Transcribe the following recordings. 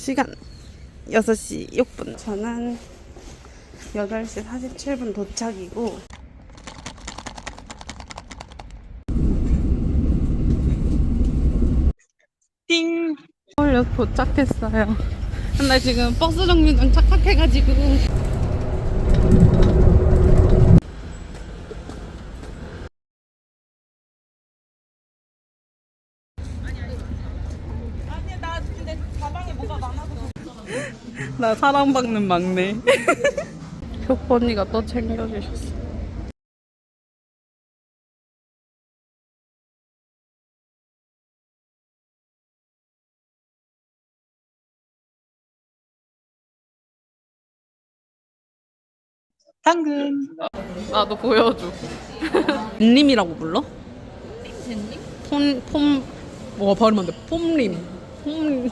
시간 6시 6분. 저는 8시 47분 도착이고 띵! 서울역 도착했어요. 근데 지금 버스 정류장 착각해가지고 나 사랑받는 막내. 효보 언니가 또 챙겨주셨어. 당근. 나도 보여줘. 님이라고 불러? 님? 폰, 폼, 뭐 발음 안 돼. 폼림. 폼림.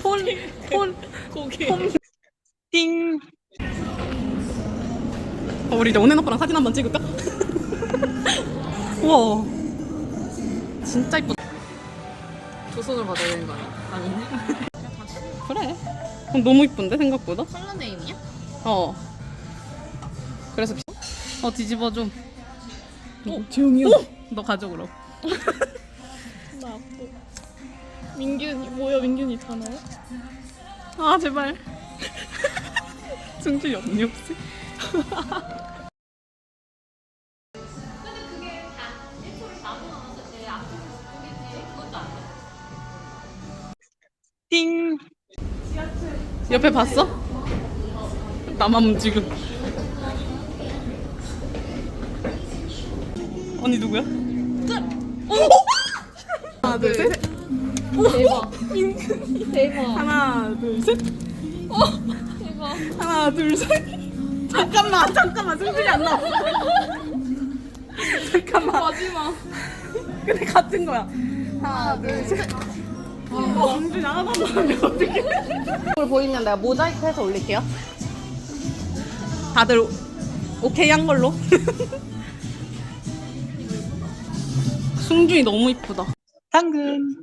폰, 폰, 고개. 폼. 띵. 어, 우리 이제 오늘 오빠랑 사진 한번 찍을까? 우와. 진짜 이쁘다. 두 손으로 받아야 되는 거 아니야? 아니네. 그래. 그럼 너무 이쁜데 생각보다? 컬러 네임이야? 어. 그래서 비... 어 뒤집어줘. 어, 재용이야. 너 가져 그럼. 나 아프. 민균이 뭐야? 민균이 있잖아요. 아 제발. 승준이 없니 혹시? 띵. 옆에 봤어? 나만 움직여. 언니 누구야? 어? 하나 둘 셋. 대박. 대박. 하나 둘 셋. 대박. 하나 둘 셋. 잠깐만 잠깐만 승준이 안 나왔어. 잠깐만. 마지막. 근데 같은 거야. 하나 둘 셋. 어, 승준이 하나도 안 어떻게? 이걸 보이면 내가 모자이크 해서 올릴게요. 다들 오- 오케이 한 걸로. 승준이 너무 이쁘다. 당근.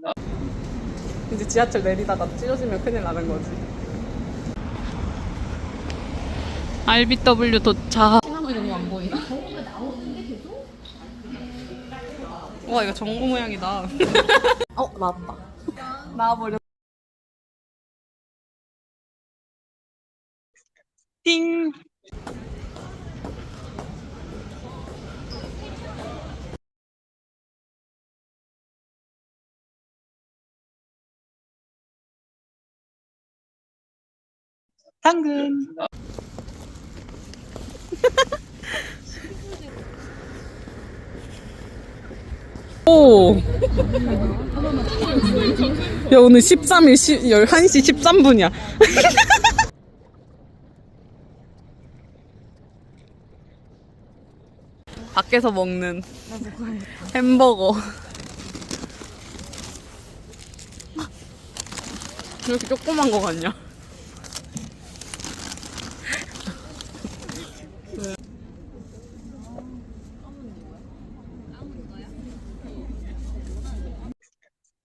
이제 지하철 내리다가 찢어지면 큰일 나는 거지. RBW 도착. 시나몬이 너무 안 보이나? 와 이거 전구 모양이다. 어, 나왔다. 나와버려. 띵. 당근. 오. 야 오늘 13일 10, 11시 13분이야 밖에서 먹는 햄버거 왜 이렇게 조그만 거 같냐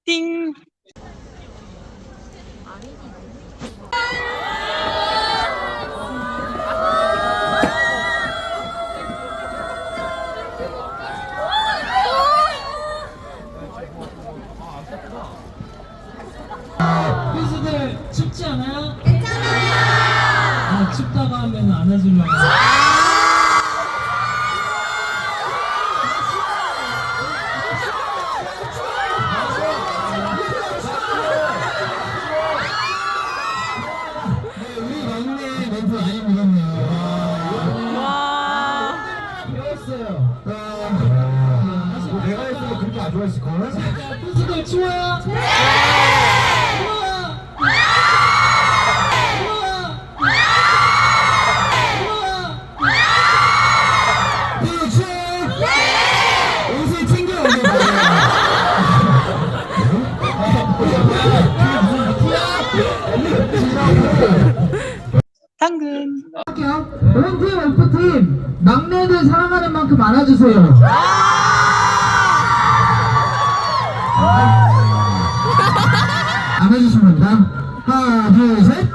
띵 퀴즈들 춥지 않아요? 괜찮아요. 아, 춥다고 하면 안아주려고. 우리 막내 멘트 많이 묻었 안 좋아했을걸? 퀴즈들 추워요? 네! 추워요! 옷을 챙겨왔네. 당근 할게요. 원팀, 원프팀, 막내들 사랑하는 만큼 안아주세요. 안아주시면 됩니다. 하나, 둘, 셋.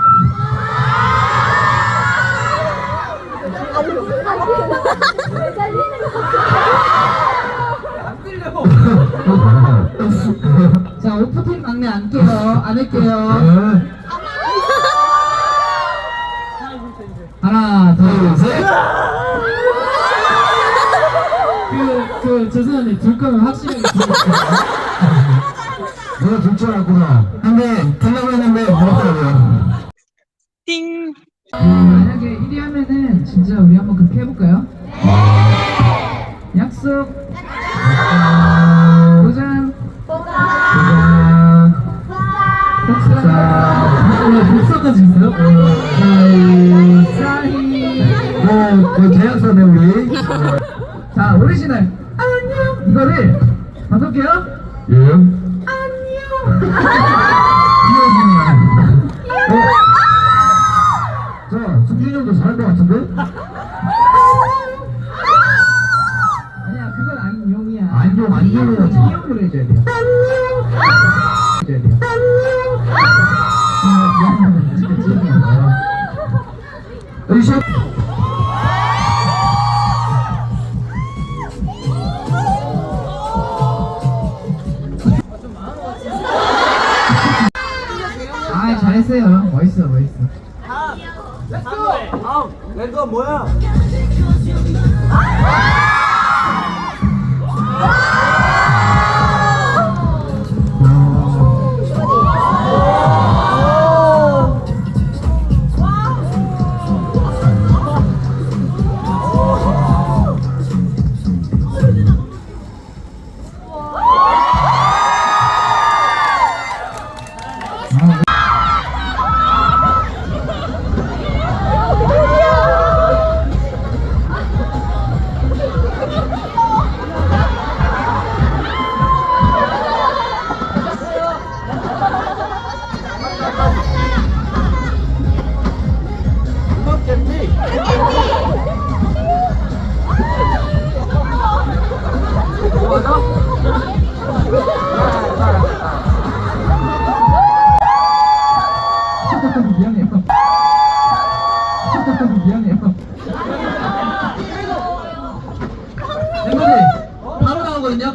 자, 오프팀 막내 안게요. 안을게요. 하나, 둘, 셋. 그, 그, 죄송한데, 둘 거면 확실하게 둘게요. 내가 둘줄 알았구나. 근데, 들라고 했는데, 그렇더라고요. 띵. 만약에 1위 하면은, 진짜 우리 한번 그렇게 해볼까요? 약속. 도전. 도전. 복사. 복사까지 있어요? 사이. 사이. 뭐, 뭐, 계약서네, 우리. 자, 오리지널. 안녕. 이거를, 바꿀게요. 예. 어? 자, 승준이 형도 잘할 것 같은데? 아니야, 그건 안녕이야. 안녕, 안녕이야지. 이형으로 해줘야 돼요. 안녕. 해줘야 돼요. 안녕. 으쌰. 아, 잘했어요. 멋있어, 멋있어. 랜더 뭐야?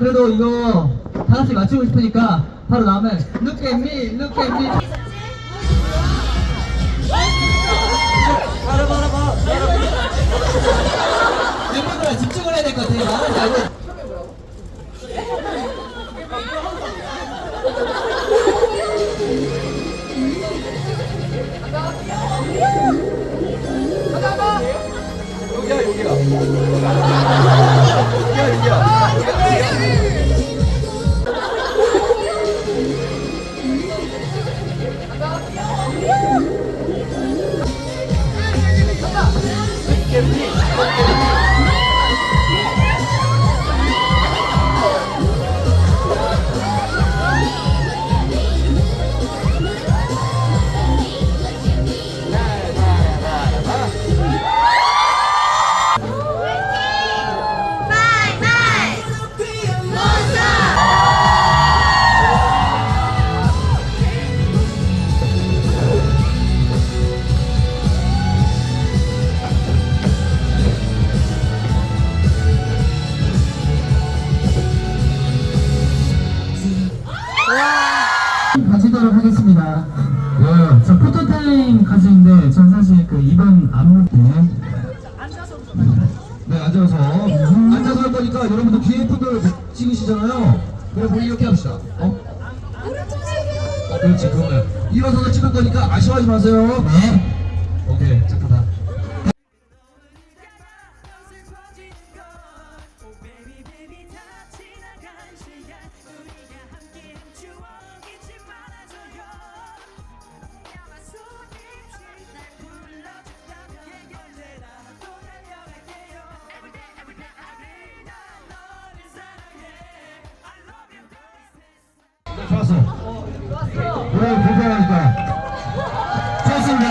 그래도 이거 다 같이 맞추고 싶으니까 바로 나오면 Look at me, look at me. 멤버들 집중을 해야 될 것 같아요. 가 하겠습니다. 네, 저 포토타임 가지는데 전 사실 그 이번 안무 네. 네 앉아서 앉아서 할 거니까 여러분들 뒤에 분들 찍으시잖아요. 그래 우리 이렇게 합시다. 어? 아, 그렇지 그러면 일어서서 찍을 거니까 아쉬워하지 마세요. 네. 오늘 불편하니까. 좋습니다.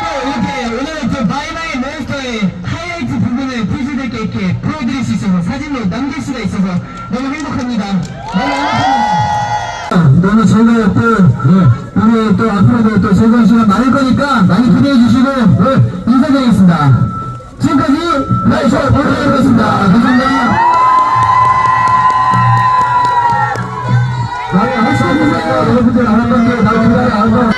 또 이렇게 오늘 그 마이마이 몬스터의 하이라이트 부분을 푸시들께 이렇게 보여드릴 수 있어서 사진으로 남길 수가 있어서 너무 행복합니다. 너무 행복합니다. 너무 즐거웠던, 네. 우리 또 앞으로도 또 즐거운 시간 많을 거니까 আনন্দ দিয়ে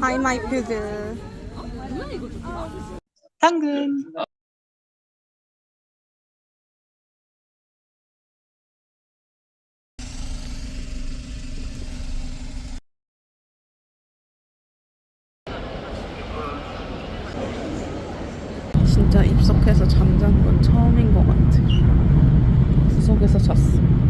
하이 마이 푸드 당근. 진짜 입석해서 잠잔 건 처음인 것 같아. 구석에서 잤어.